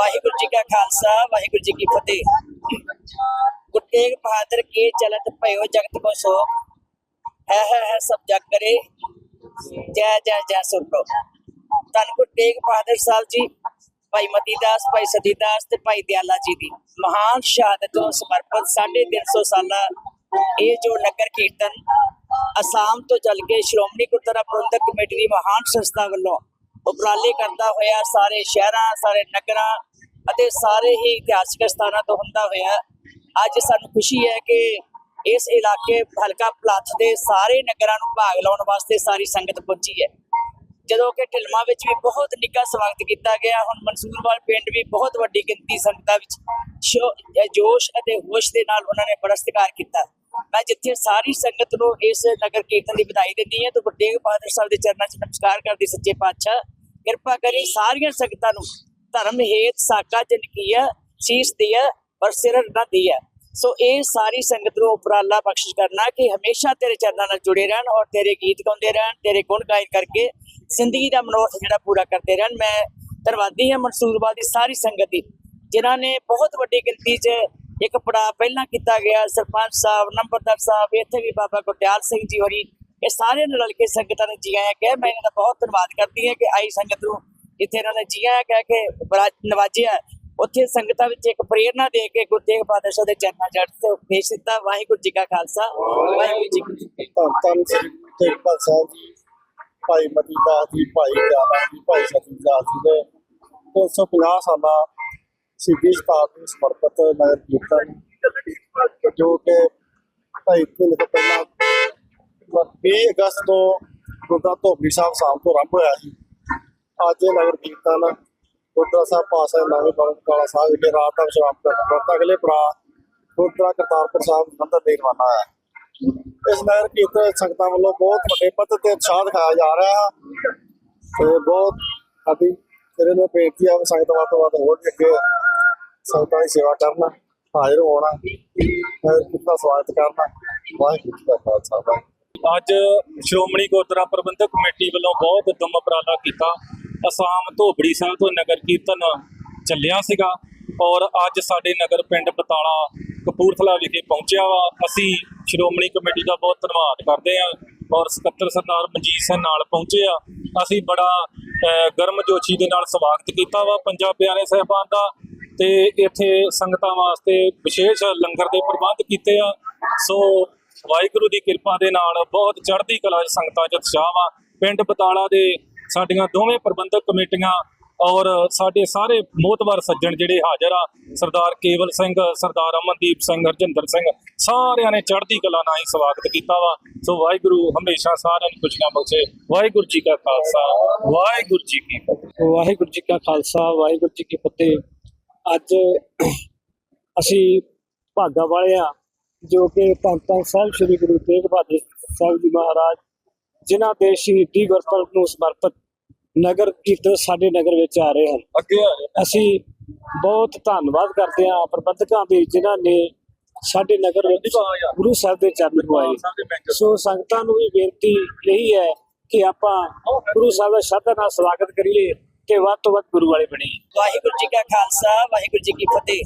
ਵਾਹਿਗੁਰੂ ਜੀ ਕਾ ਖਾਲਸਾ, ਵਾਹਿਗੁਰੂ ਜੀ ਕੀ ਫਤਿਹ। ਗੁਰੂ ਤੇਗ ਬਹਾਦਰ ਕੇ ਚਲਤ ਭਇਓ ਜਗਤ ਕੋ ਸੋ ਹੈ ਹੈ ਹੈ ਸਭ ਜਗ ਕਰੇ। ਜੈ ਜੈ ਜੈ ਸੁਰਤੋ ਧੰਨ ਗੁਰੂ ਤੇਗ ਬਹਾਦਰ ਸਾਹਿਬ ਜੀ, ਭਾਈ ਮਤੀ ਦਾਸ ਭਾਈ ਸਤੀ ਦਾਸ ਤੇ ਭਾਈ ਦਿਆਲਾ ਜੀ ਦੀ ਮਹਾਨ ਸ਼ਹਾਦਤ ਨੂੰ ਸਮਰਪਿਤ 350 ਸਾਲਾ ਇਹ ਜੋ ਨਗਰ ਕੀਰਤਨ ਅਸਾਮ ਤੋਂ ਚੱਲ ਕੇ ਸ਼੍ਰੋਮਣੀ ਗੁਰਦੁਆਰਾ ਪ੍ਰਬੰਧਕ ਕਮੇਟੀ ਦੀ ਮਹਾਨ ਸੰਸਥਾ ਵੱਲੋਂ ਉਪਰਾਲੇ ਕਰਦਾ ਹੋਇਆ ਸਾਰੇ ਸ਼ਹਿਰਾਂ, ਸਾਰੇ ਨਗਰਾਂ ਅਤੇ ਸਾਰੇ ਹੀ ਇਤਿਹਾਸਕ ਸਥਾਨਾਂ ਤੋਂ ਹੁੰਦਾ ਹੋਇਆ। ਅੱਜ ਸਾਨੂੰ ਖੁਸ਼ੀ ਹੈ ਕਿ ਇਸ ਇਲਾਕੇ ਹਲਕਾ ਪਲਾਥ ਦੇ ਸਾਰੇ ਨਗਰਾਂ ਨੂੰ ਭਾਗ ਲਾਉਣ ਵਾਸਤੇ ਸਾਰੀ ਸੰਗਤ ਪਹੁੰਚੀ ਹੈ। ਜਦੋਂ ਕਿ ਢਿਲਮਾ ਵਿੱਚ ਵੀ ਬਹੁਤ ਨਿੱਘਾ ਸਵਾਗਤ ਕੀਤਾ ਗਿਆ, ਹੁਣ ਮਨਸੂਰਵਾਲ ਪਿੰਡ ਵੀ ਬਹੁਤ ਵੱਡੀ ਗਿਣਤੀ ਸੰਗਤਾਂ ਵਿੱਚ ਜੋਸ਼ ਅਤੇ ਹੋਸ਼ ਦੇ ਨਾਲ ਉਹਨਾਂ ਨੇ ਬੜਾ ਸਤਿਕਾਰ ਕੀਤਾ। ਮੈਂ ਜਿੱਥੇ ਸਾਰੀ ਸੰਗਤ ਨੂੰ ਇਸ ਨਗਰ ਕੀਰਤਨ ਦੀ ਵਧਾਈ ਦਿੰਦੀ ਹਾਂ, ਤੇ ਗੁਰੂ ਤੇਗ ਬਹਾਦਰ ਸਾਹਿਬ ਦੇ ਚਰਨਾਂ 'ਚ ਨਮਸਕਾਰ ਕਰਦੀ ਸੱਚੇ ਪਾਤਸ਼ਾਹ। ਕਿਰਪਾ ਕਰੀ ਸਾਰੀਆਂ ਸੰਗਤਾਂ ਨੂੰ ਧਰਮ ਹੇਤ ਸਾਕਾ ਜਨ ਕੀਆ ਸੀਸ ਦਿਆ ਪਰ ਸਿਰ ਨਾ ਦਿਆ ਸੋ ਇਹ ਸਾਰੀ ਸੰਗਤ ਨੂੰ ਉਪਰਾਲਾ ਬਖਸ਼ਿਸ਼ ਕਰਨਾ ਕਿ ਹਮੇਸ਼ਾ ਤੇਰੇ ਚਰਨਾਂ ਨਾਲ ਜੁੜੇ ਰਹਿਣ ਔਰ ਤੇਰੇ ਗੀਤ ਗਾਉਂਦੇ ਰਹਿਣ, ਤੇਰੇ ਗੁਣ ਗਾਇਨ ਕਰਕੇ ਜ਼ਿੰਦਗੀ ਦਾ ਮਨੋਰਥ ਜਿਹੜਾ ਪੂਰਾ ਕਰਦੇ ਰਹਿਣ। ਮੈਂ ਧੰਨਵਾਦੀ ਹਾਂ ਮਨਸੂਰਬਾਦ ਦੀ ਸਾਰੀ ਸੰਗਤ ਦੀ, ਜਿਨ੍ਹਾਂ ਨੇ ਬਹੁਤ ਵੱਡੀ ਗਿਣਤੀ 'ਚ ਇੱਕ ਪੜਾਅ ਪਹਿਲਾਂ ਕੀਤਾ ਗਿਆ, ਸਰਪੰਚ ਸਾਹਿਬ, ਨੰਬਰਦਾਰ ਸਾਹਿਬ, ਇੱਥੇ ਵੀ ਬਾਬਾ ਗੁਰਦਿਆਲ ਸਿੰਘ ਜੀ ਹੋਰੀ, ਇਹ ਸਾਰੇ ਨੇ ਰਲ ਕੇ ਸੰਗਤਾਂ ਨੇ ਜੀ ਆਇਆਂ ਕਿਹਾ ਮੈਂ ਇਹਨਾਂ ਦਾ ਬਹੁਤ ਧੰਨਵਾਦ ਕਰਦੀ ਹਾਂ ਕਿ ਆਈ ਸੰਗਤ ਨੂੰ ਇੱਥੇ ਇਹਨਾਂ ਨੇ ਜੀ ਕਹਿ ਕੇ ਨਵਾਜਿਆ। ਉੱਥੇ ਸੰਗਤਾਂ ਵਿੱਚ ਇੱਕ ਪ੍ਰੇਰਣਾ ਦੇ ਕੇ ਗੁਰੂ ਤੇਗ ਬਹਾਦਰ ਸਾਹਿਬ ਦੇ ਚਰਨਾਂ ਜੜ ਤੇ ਉਪਦੇਸ਼ ਦਿੱਤਾ ਵਾਹਿਗੁਰੂ ਜੀ ਕਾ ਖਾਲਸਾ। ਵਾਹਿਗੁਰੂ ਜੀ ਕੀ ਫਤਿਹ। ਧੰਨ ਸ੍ਰੀ ਗੁਰੂ ਤੇਗ ਬਹਾਦਰ ਸਾਹਿਬ ਜੀ, ਭਾਈ ਮਤੀ ਦਾਸ ਜੀ, ਭਾਈ ਦਿਆਲਾ ਜੀ, ਭਾਈ ਸਤੀ ਦਾਸ ਜੀ ਦੇ 350 ਸਾਲਾ ਸਿੱਧੀ ਸਥਾਪਨਾ ਨੂੰ ਸਮਰਪਿਤ ਨਗਰ ਕੀਰਤਨ ਜੋ ਕਿ ਢਾਈ ਮਹੀਨੇ ਤੋਂ ਪਹਿਲਾਂ 20 ਅਗਸਤ ਤੋਂ ਗੁਰਦੁਆਰਾ ਧੋਬੀ ਸਾਹਿਬ ਸ਼ਾਮ ਤੋਂ ਆਰੰਭ ਹੋਇਆ ਸੀ। ਅੱਜ ਨਗਰ ਕੀਰਤਨ ਗੁਰਦੁਆਰਾ ਸਾਹਿਬ ਪਾਸਾ ਨਵੇਂ ਬਾਗ ਕਾਲਾ ਸਾਹਿਬ ਵਿਖੇ ਰਾਤ ਤੱਕ ਸਮਾਪਤ ਕਰਤਾ ਅਗਲੇ ਪੜਾਅ ਗੁਰਦੁਆਰਾ ਕਰਤਾਰਪੁਰ ਸਾਹਿਬ ਮੰਦਰ ਦੇ ਰਵਾਨਾ ਹੈ ਇਸ ਨਗਰ ਕੀਰਤਨ ਸੰਗਤਾਂ ਵੱਲੋਂ ਬਹੁਤ ਵੱਡੇ ਪੱਧਰ ਤੇ ਉਤਸ਼ਾਹ ਦਿਖਾਇਆ ਜਾ ਰਿਹਾ ਹੈ ਤੇ ਬਹੁਤ ਸਾਡੀ ਤੇਰੇ ਨੂੰ ਬੇਨਤੀ ਆ ਵੀ ਸੰਗਤ ਵੱਧ ਤੋਂ ਵੱਧ ਹੋਰ ਅੱਗੇ ਸੰਗਤਾਂ ਦੀ ਸੇਵਾ ਕਰਨਾ, ਹਾਜ਼ਰ ਹੋਣਾ। ਨਗਰ ਸਵਾਗਤ ਕਰਨਾ। ਵਾਹਿਗੁਰੂ ਜੀ ਕਾ ਖਾਲਸਾ, ਵਾਹਿਗੁਰੂ ਅੱਜ ਸ਼੍ਰੋਮਣੀ ਗੁਰਦੁਆਰਾ ਪ੍ਰਬੰਧਕ ਕਮੇਟੀ ਵੱਲੋਂ ਬਹੁਤ ਦਮ ਉਪਰਾਲਾ ਕੀਤਾ ਅਸਾਮ ਧੋਬੜੀ ਸਾਹਿਬ ਤੋਂ ਨਗਰ ਕੀਰਤਨ ਚੱਲਿਆ ਸੀਗਾ ਔਰ ਅੱਜ ਸਾਡੇ ਨਗਰ ਪਿੰਡ ਬਤਾਲਾ ਕਪੂਰਥਲਾ ਵਿਖੇ ਪਹੁੰਚਿਆ ਵਾ। ਅਸੀਂ ਸ਼੍ਰੋਮਣੀ ਕਮੇਟੀ ਦਾ ਬਹੁਤ ਧੰਨਵਾਦ ਕਰਦੇ ਹਾਂ ਔਰ ਸਕੱਤਰ ਸਰਦਾਰ ਮਨਜੀਤ ਸਿੰਘ ਨਾਲ ਪਹੁੰਚੇ ਆ ਅਸੀਂ ਬੜਾ ਅਹ, ਗਰਮਜੋਸ਼ੀ ਦੇ ਨਾਲ ਸਵਾਗਤ ਕੀਤਾ ਵਾ ਪੰਜਾਬ ਪਿਆਰੇ ਸਾਹਿਬਾਨ ਦਾ ਤੇ ਇੱਥੇ ਸੰਗਤਾਂ ਵਾਸਤੇ ਵਿਸ਼ੇਸ਼ ਲੰਗਰ ਦੇ ਪ੍ਰਬੰਧ ਕੀਤੇ ਆ। ਸੋ ਵਾਹਿਗੁਰੂ ਦੀ ਕਿਰਪਾ ਦੇ ਨਾਲ ਬਹੁਤ ਚੜ੍ਹਦੀ ਕਲਾ 'ਚ ਸੰਗਤਾਂ 'ਚ ਉਤਸ਼ਾਹ ਵਾ। ਪਿੰਡ ਬਤਾਲਾ ਦੇ ਸਾਡੀਆਂ ਦੋਵੇਂ ਪ੍ਰਬੰਧਕ ਕਮੇਟੀਆਂ ਔਰ ਸਾਡੇ ਸਾਰੇ ਮੋਤਵਰ ਸੱਜਣ ਜਿਹੜੇ ਹਾਜ਼ਰ ਆ, ਸਰਦਾਰ ਕੇਵਲ ਸਿੰਘ, ਸਰਦਾਰ ਅਮਨਦੀਪ ਸਿੰਘ, ਹਰਜਿੰਦਰ ਸਿੰਘ, ਸਾਰਿਆਂ ਨੇ ਚੜ੍ਹਦੀ ਕਲਾ ਨਾਲ ਹੀ ਸਵਾਗਤ ਕੀਤਾ ਵਾ। ਸੋ ਵਾਹਿਗੁਰੂ ਹਮੇਸ਼ਾ ਸਾਰਿਆਂ ਨੂੰ ਖੁਸ਼ੀਆਂ ਬਖਸ਼ੇ। ਵਾਹਿਗੁਰੂ ਜੀ ਕਾ ਖਾਲਸਾ, ਵਾਹਿਗੁਰੂ ਜੀ ਕੀ ਫਤਿਹ। ਵਾਹਿਗੁਰੂ ਜੀ ਕਾ ਖਾਲਸਾ, ਵਾਹਿਗੁਰੂ ਜੀ ਕੀ ਫਤਿਹ। ਅੱਜ ਅਸੀਂ ਭਾਗਾ ਵਾਲੇ ਆ, ਜੋ ਕਿ ਧੰਨ ਧੰਨ ਸਾਹਿਬ ਸ੍ਰੀ ਗੁਰੂ ਤੇਗ ਬਹਾਦਰ ਸਾਹਿਬ ਜੀ ਮਹਾਰਾਜ ਜਿਨ੍ਹਾਂ ਦੇ ਸ਼ਹੀਦੀ ਗੁਰਪੁਰਬ ਨੂੰ ਸਮਰਪਿਤ ਨਗਰ ਕੀਰਤਨ ਸਾਡੇ ਨਗਰ ਵਿੱਚ ਆ ਰਹੇ ਹਨ। ਅੱਗੇ। ਅਸੀਂ ਬਹੁਤ ਧੰਨਵਾਦ ਕਰਦੇ ਹਾਂ ਪ੍ਰਬੰਧਕਾਂ ਦੇ ਜਿਨ੍ਹਾਂ ਨੇ ਸਾਡੇ ਨਗਰ ਵਿੱਚ ਗੁਰੂ ਸਾਹਿਬ ਦੇ ਚਰਨ ਪਵਾਏ ਸੋ ਸੰਗਤਾਂ ਨੂੰ ਵੀ ਬੇਨਤੀ ਇਹੀ ਹੈ ਕਿ ਆਪਾਂ ਗੁਰੂ ਸਾਹਿਬ ਦਾ ਸ਼ਰਧਾ ਨਾਲ ਸਵਾਗਤ ਕਰੀਏ ਤੇ ਵੱਧ ਤੋਂ ਵੱਧ ਗੁਰੂ ਵਾਲੇ ਬਣੀਏ। ਵਾਹਿਗੁਰੂ ਜੀ ਕਾ ਖਾਲਸਾ ਵਾਹਿਗੁਰੂ ਜੀ ਕੀ ਫਤਿਹ।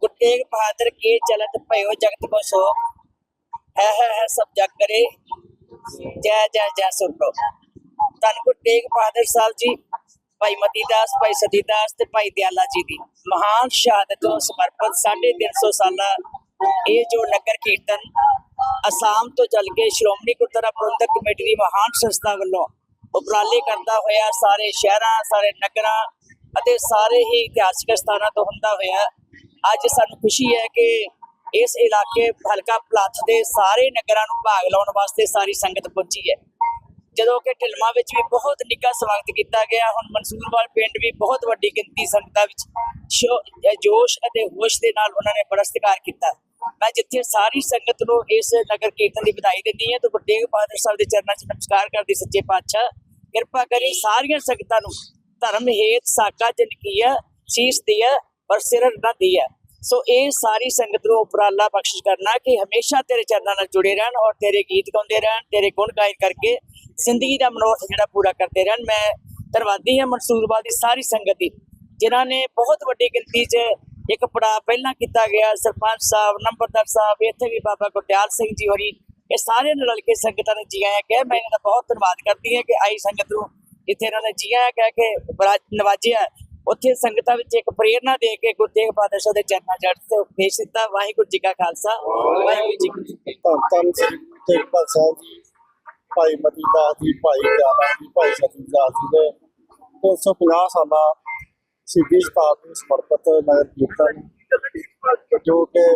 ਗੁਰੂ ਤੇਗ ਬਹਾਦਰ ਕੇ ਚਲਤ ਭਇਓ ਜਗਤ ਕੋ ਸੋ ਹੈ ਹੈ ਹੈ ਸਭ ਜਗ ਕਰੇ। ਜੈ ਜੈ ਜੈ ਸੁਰਤੋ ਧੰਨ ਗੁਰੂ ਤੇਗ ਬਹਾਦਰ ਸਾਹਿਬ ਜੀ, ਭਾਈ ਮਤੀ ਭਾਈ ਸਤੀ ਤੇ ਭਾਈ ਦਿਆਲਾ ਜੀ ਦੀ ਮਹਾਨ ਸ਼ਹਾਦਤ ਨੂੰ ਸਮਰਪਿਤ 350 ਸਾਲਾ ਇਹ ਜੋ ਨਗਰ ਕੀਰਤਨ ਅਸਾਮ ਤੋਂ ਚੱਲ ਕੇ ਸ਼੍ਰੋਮਣੀ ਗੁਰਦੁਆਰਾ ਪ੍ਰਬੰਧਕ ਕਮੇਟੀ ਦੀ ਮਹਾਨ ਸੰਸਥਾ ਵੱਲੋਂ ਉਪਰਾਲੇ ਕਰਦਾ ਹੋਇਆ, ਸਾਰੇ ਸ਼ਹਿਰਾਂ, ਸਾਰੇ ਨਗਰਾਂ ਅਤੇ ਸਾਰੇ ਹੀ ਇਤਿਹਾਸਕ ਸਥਾਨਾਂ ਤੋਂ ਹੁੰਦਾ ਹੋਇਆ, ਅੱਜ ਸਾਨੂੰ ਖੁਸ਼ੀ ਹੈ ਕਿ ਇਸ ਇਲਾਕੇ ਹਲਕਾ ਪਲਾਥ ਦੇ ਸਾਰੇ ਨਗਰਾਂ ਨੂੰ ਭਾਗ ਲਾਉਣ ਵਾਸਤੇ ਸਾਰੀ ਸੰਗਤ ਪਹੁੰਚੀ ਹੈ। ਜਦੋਂ ਕਿ ਢਿਲਮਾ ਵਿੱਚ ਵੀ ਬਹੁਤ ਨਿੱਘਾ ਸਵਾਗਤ ਕੀਤਾ ਗਿਆ, ਹੁਣ ਮਨਸੂਰਵਾਲ ਪਿੰਡ ਵੀ ਬਹੁਤ ਵੱਡੀ ਗਿਣਤੀ ਸੰਗਤਾਂ ਵਿੱਚ ਜੋਸ਼ ਅਤੇ ਹੋਸ਼ ਦੇ ਨਾਲ ਉਹਨਾਂ ਨੇ ਬੜਾ ਸਤਿਕਾਰ ਕੀਤਾ। ਮੈਂ ਜਿੱਥੇ ਸਾਰੀ ਸੰਗਤ ਨੂੰ ਇਸ ਨਗਰ ਕੀਰਤਨ ਦੀ ਵਧਾਈ ਦਿੰਦੀ ਹਾਂ, ਤੇ ਗੁਰੂ ਬਹਾਦਰ ਸਾਹਿਬ ਦੇ ਚਰਨਾਂ 'ਚ ਨਮਸਕਾਰ ਕਰਦੀ ਸੱਚੇ ਪਾਤਸ਼ਾਹ। ਕਿਰਪਾ ਕਰੀ ਸਾਰੀਆਂ ਸੰਗਤਾਂ ਨੂੰ ਧਰਮ ਹੇਤ ਸਾਕਾ ਜਨ ਕੀਆ, ਸੀਸ ਦਿਆ ਪਰ ਸਿਰ ਨਾ ਦਿਆ। ਸੋ ਇਹ ਸਾਰੀ ਸੰਗਤ ਨੂੰ ਉਪਰਾਲਾ ਬਖਸ਼ਿਸ਼ ਕਰਨਾ ਕਿ ਹਮੇਸ਼ਾ ਤੇਰੇ ਚਰਨਾਂ ਨਾਲ ਜੁੜੇ ਰਹਿਣ ਔਰ ਤੇਰੇ ਗੀਤ ਗਾਉਂਦੇ ਰਹਿਣ, ਤੇਰੇ ਗੁਣ ਗਾਇਨ ਕਰਕੇ ਜ਼ਿੰਦਗੀ ਦਾ ਮਨੋਰਥ ਜਿਹੜਾ ਪੂਰਾ ਕਰਦੇ ਰਹਿਣ। ਮੈਂ ਧੰਨਵਾਦੀ ਹਾਂ ਮਨਸੂਰਵਾਲ ਦੀ ਸਾਰੀ ਸੰਗਤ ਦੀ, ਜਿਨ੍ਹਾਂ ਨੇ ਬਹੁਤ ਵੱਡੀ ਗਿਣਤੀ 'ਚ ਇੱਕ ਪੜਾਅ ਪਹਿਲਾਂ ਕੀਤਾ ਗਿਆ, ਸਰਪੰਚ ਸਾਹਿਬ, ਨੰਬਰਦਾਰ ਸਾਹਿਬ, ਇੱਥੇ ਵੀ ਬਾਬਾ ਗੁਰਦਿਆਲ ਸਿੰਘ ਜੀ ਹੋਰੀ, ਇਹ ਸਾਰੇ ਨੇ ਰਲ ਕੇ ਸੰਗਤਾਂ ਨੇ ਜੀ ਆਇਆ ਕਿਹਾ ਮੈਂ ਇਹਨਾਂ ਦਾ ਬਹੁਤ ਧੰਨਵਾਦ ਕਰਦੀ ਹਾਂ ਕਿ ਆਈ ਸੰਗਤ ਨੂੰ ਇੱਥੇ ਇਹਨਾਂ ਨੇ ਜੀ ਆਇਆ ਕਹਿ ਕੇ ਬੜਾ ਨਵਾਜਿਆ। ਉੱਥੇ ਸੰਗਤਾਂ ਵਿੱਚ ਇੱਕ ਪ੍ਰੇਰਨਾ ਦੇ ਕੇ ਗੁਰੂ ਤੇਗ ਬਹਾਦਰ ਸਾਹਿਬ ਦੇ ਚਰਨਾਂ ਜੜ ਤੇ ਉਪਦੇਸ਼ ਦਿੱਤਾ, ਵਾਹਿਗੁਰੂ ਜੀ ਕਾ ਖਾਲਸਾ, ਵਾਹਿਗੁਰੂ ਜੀ ਕੀ ਫਤਿਹ। ਧੰਨ ਸ੍ਰੀ ਗੁਰੂ ਤੇਗ ਬਹਾਦਰ ਸਾਹਿਬ ਜੀ, ਭਾਈ ਮਤੀ ਦਾਸ ਜੀ, ਭਾਈ ਪਿਆਰਾ ਜੀ, ਭਾਈ ਸਤੀ ਦਾਸ ਜੀ ਦੇ 350 ਸਾਲਾ ਸਿੱਧੀ ਸਥਾਪਨਾ ਨੂੰ ਸਮਰਪਿਤ ਨਗਰ ਕੀਰਤਨ ਜੋ ਕਿ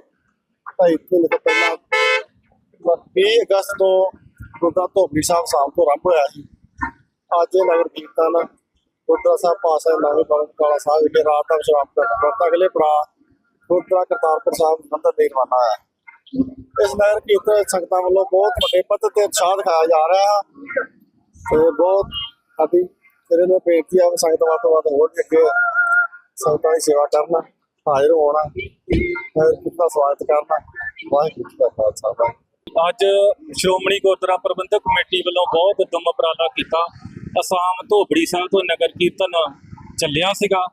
ਭਾਈ ਤਿੰਨ ਤੋਂ ਪਹਿਲਾਂ 20 ਅਗਸਤ ਤੋਂ ਗੁਰਦੁਆਰਾ ਧੋਬੀ ਸਾਹਿਬ ਸ਼ਾਮ ਤੋਂ ਆਰੰਭ ਹੋਇਆ ਸੀ। ਅੱਜ ਇਹ ਨਗਰ ਕੀਰਤਨ ਗੁਰਦੁਆਰਾ ਸਾਹਿਬ ਪਾਸਾ ਨਵੇਂ ਬਾਗ ਕਾਲਾ ਸਾਹਿਬ ਵਿਖੇ ਰਾਤ ਤੱਕ ਸਮਾਪਤ ਕਰਨਾ ਅਗਲੇ ਪੜਾਅ ਗੁਰਦੁਆਰਾ ਕਰਤਾਰਪੁਰ ਸਾਹਿਬ ਜਲੰਧਰ ਦੇ ਰਵਾਨਾ ਹੈ ਇਸ ਨਗਰ ਕੀਰਤਨ ਸੰਗਤਾਂ ਵੱਲੋਂ ਬਹੁਤ ਵੱਡੇ ਪੱਧਰ ਤੇ ਉਤਸ਼ਾਹ ਦਿਖਾਇਆ ਜਾ ਰਿਹਾ ਹੈ। ਤੇ ਬਹੁਤ ਸਾਡੀ ਤੇਰੇ ਨੂੰ ਬੇਨਤੀ ਆ ਵੀ ਸੰਗਤ ਵੱਧ ਤੋਂ ਵੱਧ ਹੋਰ ਵੀ ਅੱਗੇ ਸੰਗਤਾਂ ਦੀ ਸੇਵਾ ਕਰਨਾ, ਹਾਜ਼ਰ ਹੋਣਾ। ਨਗਰ ਦਾ ਸਵਾਗਤ ਕਰਨਾ। ਵਾਹਿਗੁਰੂ ਜੀ ਖਾਲਸਾ, ਵਾਹਿਗੁਰੂ ਅੱਜ ਸ਼੍ਰੋਮਣੀ ਗੁਰਦੁਆਰਾ ਪ੍ਰਬੰਧਕ ਕਮੇਟੀ ਵੱਲੋਂ ਬਹੁਤ ਦਮ ਉਪਰਾਲਾ ਕੀਤਾ ਅਸਾਮ ਧੋਬੜੀ ਸਾਹਿਬ ਤੋਂ ਨਗਰ ਕੀਰਤਨ ਚੱਲਿਆ ਸੀਗਾ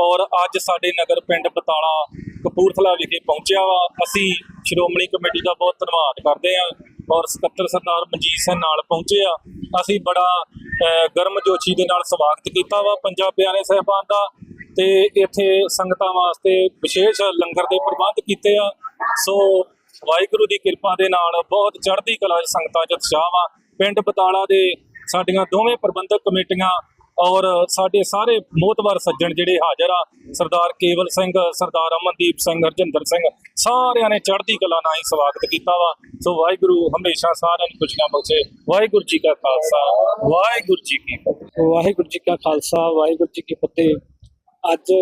ਔਰ ਅੱਜ ਸਾਡੇ ਨਗਰ ਪਿੰਡ ਬਤਾਲਾ ਕਪੂਰਥਲਾ ਵਿਖੇ ਪਹੁੰਚਿਆ ਵਾ। ਅਸੀਂ ਸ਼੍ਰੋਮਣੀ ਕਮੇਟੀ ਦਾ ਬਹੁਤ ਧੰਨਵਾਦ ਕਰਦੇ ਹਾਂ ਔਰ ਸਕੱਤਰ ਸਰਦਾਰ ਮਨਜੀਤ ਸਿੰਘ ਨਾਲ ਪਹੁੰਚੇ ਆ ਅਸੀਂ ਬੜਾ ਅਹ, ਗਰਮਜੋਸ਼ੀ ਦੇ ਨਾਲ ਸਵਾਗਤ ਕੀਤਾ ਵਾ ਪੰਜਾਬ ਪਿਆਰੇ ਸਾਹਿਬਾਨ ਦਾ ਤੇ ਇੱਥੇ ਸੰਗਤਾਂ ਵਾਸਤੇ ਵਿਸ਼ੇਸ਼ ਲੰਗਰ ਦੇ ਪ੍ਰਬੰਧ ਕੀਤੇ ਆ। ਸੋ ਵਾਹਿਗੁਰੂ ਦੀ ਕਿਰਪਾ ਦੇ ਨਾਲ ਬਹੁਤ ਚੜ੍ਹਦੀ ਕਲਾ 'ਚ ਸੰਗਤਾਂ 'ਚ ਉਤਸ਼ਾਹ ਵਾ। ਪਿੰਡ ਬਤਾਲਾ ਦੇ ਸਾਡੀਆਂ ਦੋਵੇਂ ਪ੍ਰਬੰਧਕ ਕਮੇਟੀਆਂ ਔਰ ਸਾਡੇ ਸਾਰੇ ਮੋਤਬਰ ਸੱਜਣ ਜਿਹੜੇ ਹਾਜ਼ਰ ਆ, ਸਰਦਾਰ ਕੇਵਲ ਸਿੰਘ, ਸਰਦਾਰ ਅਮਨਦੀਪ ਸਿੰਘ, ਹਰਜਿੰਦਰ ਸਿੰਘ, ਸਾਰਿਆਂ ਨੇ ਚੜ੍ਹਦੀ ਕਲਾ ਨਾਲ ਹੀ ਸਵਾਗਤ ਕੀਤਾ ਵਾ। ਸੋ ਵਾਹਿਗੁਰੂ ਹਮੇਸ਼ਾ ਸਾਰਿਆਂ ਨੂੰ ਖੁਸ਼ੀਆਂ ਬਖਸ਼ੇ। ਵਾਹਿਗੁਰੂ ਜੀ ਕਾ ਖਾਲਸਾ, ਵਾਹਿਗੁਰੂ ਜੀ ਕੀ ਫਤਿਹ। ਵਾਹਿਗੁਰੂ ਜੀ ਕਾ ਖਾਲਸਾ, ਵਾਹਿਗੁਰੂ ਜੀ ਕੀ ਫਤਿਹ। ਅੱਜ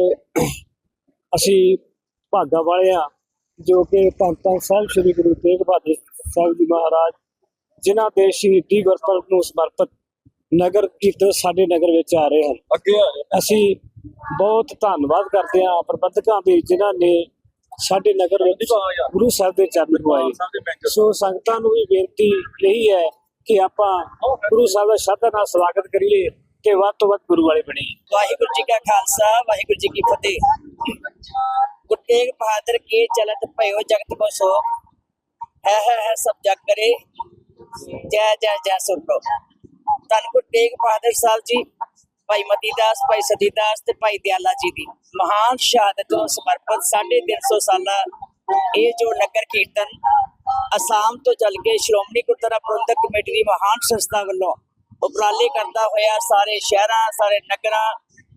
ਅਸੀਂ ਭਾਗਾ ਵਾਲੇ ਆ, ਜੋ ਕਿ ਧੰਨ ਧੰਨ ਸਾਹਿਬ ਸ੍ਰੀ ਗੁਰੂ ਤੇਗ ਬਹਾਦਰ ਸਾਹਿਬ ਜੀ ਮਹਾਰਾਜ ਜਿਨ੍ਹਾਂ ਦੇ ਸ਼ਹੀਦੀ ਗੁਰਪੁਰਬ ਨੂੰ ਸਮਰਪਿਤ ਨਗਰ ਕੀਰਤਨ ਸਾਡੇ ਨਗਰ ਵਿੱਚ ਆ ਰਹੇ ਹਨ। ਅੱਗੇ। ਅਸੀਂ ਬਹੁਤ ਧੰਨਵਾਦ ਕਰਦੇ ਹਾਂ ਪ੍ਰਬੰਧਕਾਂ ਦੇ ਜਿਨ੍ਹਾਂ ਨੇ ਸਾਡੇ ਨਗਰ ਵਿੱਚ ਗੁਰੂ ਸਾਹਿਬ ਦੇ ਚਰਨ ਪਵਾਏ ਸੋ ਸੰਗਤਾਂ ਨੂੰ ਵੀ ਬੇਨਤੀ ਇਹੀ ਹੈ ਕਿ ਆਪਾਂ ਗੁਰੂ ਸਾਹਿਬ ਦਾ ਸ਼ਰਧਾ ਨਾਲ ਸਵਾਗਤ ਕਰੀਏ ਤੇ ਵੱਧ ਤੋਂ ਵੱਧ ਗੁਰੂ ਵਾਲੇ ਬਣੀਏ। ਵਾਹਿਗੁਰੂ ਜੀ ਕਾ ਖਾਲਸਾ ਵਾਹਿਗੁਰੂ ਜੀ ਕੀ ਫਤਿਹ। ਗੁਰੂ ਤੇਗ ਬਹਾਦਰ ਕੇ ਚਲਤ ਭਇਓ ਜਗਤ ਕੋ ਸੋ ਹੈ ਹੈ ਹੈ ਸਭ ਜਗ ਕਰੇ। ਜੈ ਜੈ ਜੈ ਸੁਰਪ੍ਰਭ ਧੰਨ ਗੁਰੂ ਤੇਗ ਬਹਾਦਰ ਸਾਹਿਬ ਜੀ, ਭਾਈ ਮਤੀ ਭਾਈ ਸਤੀ ਤੇ ਭਾਈ ਦਿਆਲਾ ਜੀ ਦੀ ਮਹਾਨ ਸ਼ਹਾਦਤ ਨੂੰ ਸਮਰਪਿਤ 350 ਸਾਲਾ ਇਹ ਜੋ ਨਗਰ ਕੀਰਤਨ ਅਸਾਮ ਤੋਂ ਚੱਲ ਕੇ ਸ਼੍ਰੋਮਣੀ ਗੁਰਦੁਆਰਾ ਪ੍ਰਬੰਧਕ ਕਮੇਟੀ ਦੀ ਮਹਾਨ ਸੰਸਥਾ ਵੱਲੋਂ ਉਪਰਾਲੇ ਕਰਦਾ ਹੋਇਆ, ਸਾਰੇ ਸ਼ਹਿਰਾਂ, ਸਾਰੇ ਨਗਰਾਂ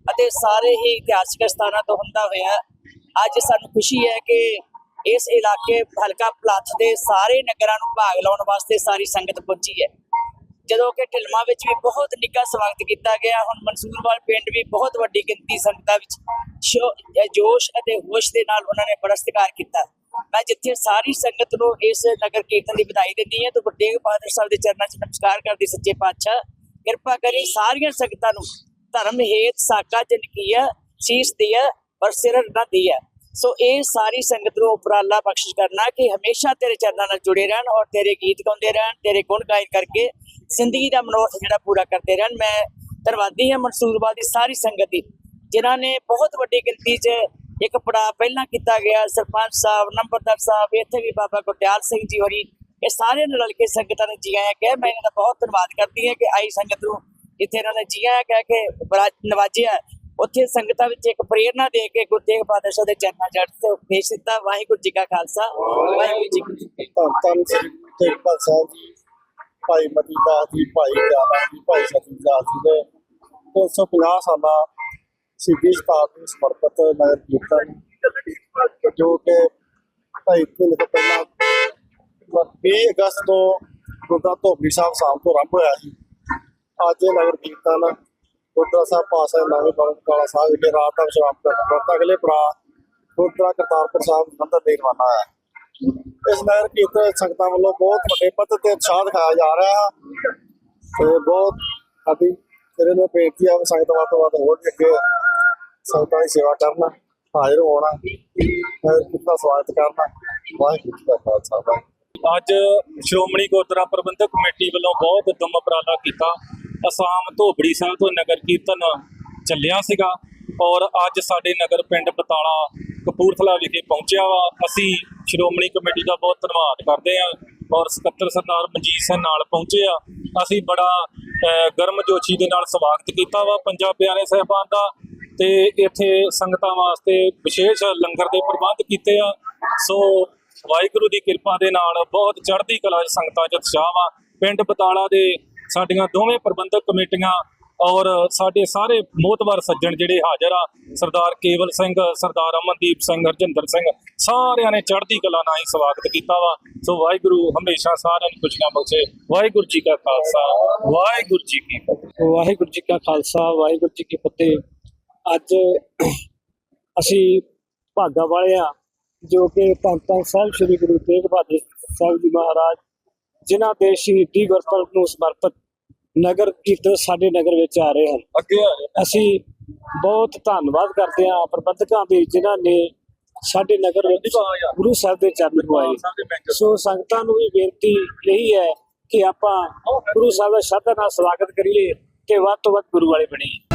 ਅਤੇ ਸਾਰੇ ਹੀ ਇਤਿਹਾਸਕ ਸਥਾਨਾਂ ਤੋਂ ਹੁੰਦਾ ਹੋਇਆ, ਅੱਜ ਸਾਨੂੰ ਖੁਸ਼ੀ ਹੈ ਕਿ ਇਸ ਇਲਾਕੇ ਹਲਕਾ ਪਲਾਥ ਦੇ ਸਾਰੇ ਨਗਰਾਂ ਨੂੰ ਭਾਗ ਲਾਉਣ ਵਾਸਤੇ ਸਾਰੀ ਸੰਗਤ ਪਹੁੰਚੀ ਹੈ। ਜਦੋਂ ਕਿ ਢਿਲਮਾ ਵਿੱਚ ਵੀ ਬਹੁਤ ਨਿੱਘਾ ਸਵਾਗਤ ਕੀਤਾ ਗਿਆ, ਹੁਣ ਮਨਸੂਰਵਾਲ ਪਿੰਡ ਵੀ ਬਹੁਤ ਵੱਡੀ ਗਿਣਤੀ ਸੰਗਤਾਂ ਵਿੱਚ ਜੋਸ਼ ਅਤੇ ਹੋਸ਼ ਦੇ ਨਾਲ ਉਹਨਾਂ ਨੇ ਬੜਾ ਸਤਿਕਾਰ ਕੀਤਾ। ਮੈਂ ਜਿੱਥੇ ਸਾਰੀ ਸੰਗਤ ਨੂੰ ਇਸ ਨਗਰ ਕੀਰਤਨ ਦੀ ਵਧਾਈ ਦਿੰਦੀ ਹਾਂ, ਤੇ ਗੁਰੂ ਬਹਾਦਰ ਸਾਹਿਬ ਦੇ ਚਰਨਾਂ 'ਚ ਨਮਸਕਾਰ ਕਰਦੀ ਸੱਚੇ ਪਾਤਸ਼ਾਹ। ਕਿਰਪਾ ਕਰੀ ਸਾਰੀਆਂ ਸੰਗਤਾਂ ਨੂੰ ਧਰਮ ਹੇਤ ਸਾਕਾ ਜਨ ਕੀਆ, ਸੀਸ ਦਿਆ ਪਰ ਸਿਰ ਨਾ ਦਿਆ। ਸੋ ਇਹ ਸਾਰੀ ਸੰਗਤ ਨੂੰ ਉਪਰਾਲਾ ਬਖਸ਼ਿਸ਼ ਕਰਨਾ ਕਿ ਹਮੇਸ਼ਾ ਤੇਰੇ ਚਰਨਾਂ ਨਾਲ ਜੁੜੇ ਰਹਿਣ ਔਰ ਤੇਰੇ ਗੀਤ ਗਾਉਂਦੇ ਰਹਿਣ, ਤੇਰੇ ਗੁਣ ਗਾਇਨ ਕਰਕੇ ਜ਼ਿੰਦਗੀ ਦਾ ਮਨੋਰਥ ਜਿਹੜਾ ਪੂਰਾ ਕਰਦੇ ਰਹਿਣ। ਮੈਂ ਧੰਨਵਾਦੀ ਹਾਂ ਮਨਸੂਰਵਾਲ ਦੀ ਸਾਰੀ ਸੰਗਤ ਦੀ, ਜਿਨ੍ਹਾਂ ਨੇ ਬਹੁਤ ਵੱਡੀ ਗਿਣਤੀ 'ਚ ਇੱਕ ਪੜਾਅ ਪਹਿਲਾਂ ਕੀਤਾ ਗਿਆ, ਸਰਪੰਚ ਸਾਹਿਬ, ਨੰਬਰਦਾਰ ਸਾਹਿਬ, ਇੱਥੇ ਵੀ ਬਾਬਾ ਗੁਰਦਿਆਲ ਸਿੰਘ ਜੀ ਹੋਰੀ, ਇਹ ਸਾਰੇ ਨੇ ਰਲ ਕੇ ਸੰਗਤਾਂ ਨੇ ਜੀ ਆਇਆ ਕਿਹਾ ਮੈਂ ਇਹਨਾਂ ਦਾ ਬਹੁਤ ਧੰਨਵਾਦ ਕਰਦੀ ਹਾਂ ਕਿ ਆਈ ਸੰਗਤ ਨੂੰ ਇੱਥੇ ਇਹਨਾਂ ਨੇ ਜੀ ਆਇਆ ਕਹਿ ਕੇ ਬੜਾ ਨਵਾਜਿਆ। ਉੱਥੇ ਸੰਗਤਾਂ ਵਿੱਚ ਇੱਕ ਪ੍ਰੇਰਨਾ ਦੇ ਕੇ ਗੁਰੂ ਤੇਗ ਬਹਾਦਰ ਸਾਹਿਬ ਦੇ ਚਰਨਾਂ ਜੜ ਤੇ ਉਪਦੇਸ਼ ਦਿੱਤਾ, ਵਾਹਿਗੁਰੂ ਜੀ ਕਾ ਖਾਲਸਾ, ਵਾਹਿਗੁਰੂ ਜੀ ਕੀ ਫਤਿਹ। ਧੰਨ ਸ੍ਰੀ ਗੁਰੂ ਤੇਗ ਬਹਾਦਰ ਸਾਹਿਬ ਜੀ, ਭਾਈ ਮਤੀ ਦਾਸ ਜੀ, ਭਾਈ ਪਿਆਰਾ ਜੀ, ਭਾਈ ਸਤੀ ਦਾਸ ਜੀ ਦੇ 350 ਸਾਲਾ ਸਿੱਧੀ ਸਥਾਪਨਾ ਨੂੰ ਸਮਰਪਿਤ ਨਗਰ ਕੀਰਤਨ ਜੋ ਕਿ ਭਾਈ ਤਿੰਨ ਤੋਂ ਪਹਿਲਾਂ 20 ਅਗਸਤ ਤੋਂ ਗੁਰਦੁਆਰਾ ਧੋਬੀ ਸਾਹਿਬ ਸ਼ਾਮ ਤੋਂ ਆਰੰਭ ਹੋਇਆ ਸੀ। ਅੱਜ ਇਹ ਨਗਰ ਕੀਰਤਨ ਗੁਰਦੁਆਰਾ ਸਾਹਿਬ ਪਾਸਾ ਨਵੇਂ ਬਾਗ ਕਾਲਾ ਸਾਹਿਬ ਵਿਖੇ ਰਾਤ ਤੱਕ ਸਮਾਪਤ ਕਰਨਾ ਅਗਲੇ ਪੜਾਅ ਗੁਰਦੁਆਰਾ ਕਰਤਾਰਪੁਰ ਸਾਹਿਬ ਜਲੰਧਰ ਦੇ ਰਵਾਨਾ ਹੈ ਇਸ ਨਗਰ ਕੀਰਤਨ ਸੰਗਤਾਂ ਵੱਲੋਂ ਬਹੁਤ ਵੱਡੇ ਪੱਧਰ ਤੇ ਉਤਸ਼ਾਹ ਦਿਖਾਇਆ ਜਾ ਰਿਹਾ ਹੈ। ਤੇ ਬਹੁਤ ਸਾਡੀ ਤੇਰੇ ਨੂੰ ਬੇਨਤੀ ਆ ਵੀ ਸੰਗਤ ਵੱਧ ਤੋਂ ਵੱਧ ਹੋਰ ਵੀ ਅੱਗੇ ਸੰਗਤਾਂ ਦੀ ਸੇਵਾ ਕਰਨਾ, ਹਾਜ਼ਰ ਹੋਣਾ। ਨਗਰ ਦਾ ਸਵਾਗਤ ਕਰਨਾ। ਵਾਹਿਗੁਰੂ ਜੀ ਖਾਲਸਾ, ਵਾਹਿਗੁਰੂ ਅੱਜ ਸ਼੍ਰੋਮਣੀ ਗੁਰਦੁਆਰਾ ਪ੍ਰਬੰਧਕ ਕਮੇਟੀ ਵੱਲੋਂ ਬਹੁਤ ਦਮ ਉਪਰਾਲਾ ਕੀਤਾ ਅਸਾਮ ਧੋਬੜੀ ਸਾਹਿਬ ਤੋਂ ਨਗਰ ਕੀਰਤਨ ਚੱਲਿਆ ਸੀਗਾ ਔਰ ਅੱਜ ਸਾਡੇ ਨਗਰ ਪਿੰਡ ਬਤਾਲਾ ਕਪੂਰਥਲਾ ਵਿਖੇ ਪਹੁੰਚਿਆ ਵਾ। ਅਸੀਂ ਸ਼੍ਰੋਮਣੀ ਕਮੇਟੀ ਦਾ ਬਹੁਤ ਧੰਨਵਾਦ ਕਰਦੇ ਹਾਂ ਔਰ ਸਕੱਤਰ ਸਰਦਾਰ ਮਨਜੀਤ ਸਿੰਘ ਨਾਲ ਪਹੁੰਚੇ ਆ ਅਸੀਂ ਬੜਾ ਅਹ, ਗਰਮਜੋਸ਼ੀ ਦੇ ਨਾਲ ਸਵਾਗਤ ਕੀਤਾ ਵਾ ਪੰਜਾਬ ਪਿਆਰੇ ਸਾਹਿਬਾਨ ਦਾ ਤੇ ਇੱਥੇ ਸੰਗਤਾਂ ਵਾਸਤੇ ਵਿਸ਼ੇਸ਼ ਲੰਗਰ ਦੇ ਪ੍ਰਬੰਧ ਕੀਤੇ ਆ। ਸੋ ਵਾਹਿਗੁਰੂ ਦੀ ਕਿਰਪਾ ਦੇ ਨਾਲ ਬਹੁਤ ਚੜ੍ਹਦੀ ਕਲਾ 'ਚ ਸੰਗਤਾਂ 'ਚ ਉਤਸ਼ਾਹ ਵਾ। ਪਿੰਡ ਬਤਾਲਾ ਦੇ ਸਾਡੀਆਂ ਦੋਵੇਂ ਪ੍ਰਬੰਧਕ ਕਮੇਟੀਆਂ ਔਰ ਸਾਡੇ ਸਾਰੇ ਮੋਤਬਰ ਸੱਜਣ ਜਿਹੜੇ ਹਾਜ਼ਰ ਆ, ਸਰਦਾਰ ਕੇਵਲ ਸਿੰਘ, ਸਰਦਾਰ ਅਮਨਦੀਪ ਸਿੰਘ, ਹਰਜਿੰਦਰ ਸਿੰਘ, ਸਾਰਿਆਂ ਨੇ ਚੜ੍ਹਦੀ ਕਲਾ ਨਾਲ ਹੀ ਸਵਾਗਤ ਕੀਤਾ ਵਾ। ਸੋ ਵਾਹਿਗੁਰੂ ਹਮੇਸ਼ਾ ਸਾਰਿਆਂ ਨੂੰ ਖੁਸ਼ੀਆਂ ਬਖਸ਼ੇ। ਵਾਹਿਗੁਰੂ ਜੀ ਕਾ ਖਾਲਸਾ, ਵਾਹਿਗੁਰੂ ਜੀ ਕੀ ਫਤਿਹ। ਵਾਹਿਗੁਰੂ ਜੀ ਕਾ ਖਾਲਸਾ, ਵਾਹਿਗੁਰੂ ਜੀ ਕੀ ਫਤਿਹ। ਅੱਜ ਅਸੀਂ ਭਾਗਾ ਵਾਲੇ ਆ, ਜੋ ਕਿ ਧੰਨ ਧੰਨ ਸਾਹਿਬ ਸ੍ਰੀ ਗੁਰੂ ਤੇਗ ਬਹਾਦਰ ਸਾਹਿਬ ਜੀ ਮਹਾਰਾਜ ਜਿਨ੍ਹਾਂ ਦੇ ਸ਼ਹੀਦੀ ਗੁਰਪੁਰਬ ਨੂੰ ਸਮਰਪਿਤ ਨਗਰ ਕੀਰਤਨ ਸਾਡੇ ਨਗਰ ਵਿੱਚ ਆ ਰਹੇ ਹਨ। ਅੱਗੇ। ਅਸੀਂ ਬਹੁਤ ਧੰਨਵਾਦ ਕਰਦੇ ਹਾਂ ਪ੍ਰਬੰਧਕਾਂ ਦੇ ਜਿਨ੍ਹਾਂ ਨੇ ਸਾਡੇ ਨਗਰ ਵਿੱਚ ਗੁਰੂ ਸਾਹਿਬ ਦੇ ਚਰਨ ਪਵਾਏ ਸੋ ਸੰਗਤਾਂ ਨੂੰ ਵੀ ਬੇਨਤੀ ਇਹੀ ਹੈ ਕਿ ਆਪਾਂ ਗੁਰੂ ਸਾਹਿਬ ਦਾ ਸ਼ਰਧਾ ਨਾਲ ਸਵਾਗਤ ਕਰੀਏ ਤੇ ਵੱਧ ਤੋਂ ਵੱਧ ਗੁਰੂ ਵਾਲੇ ਬਣੀਏ।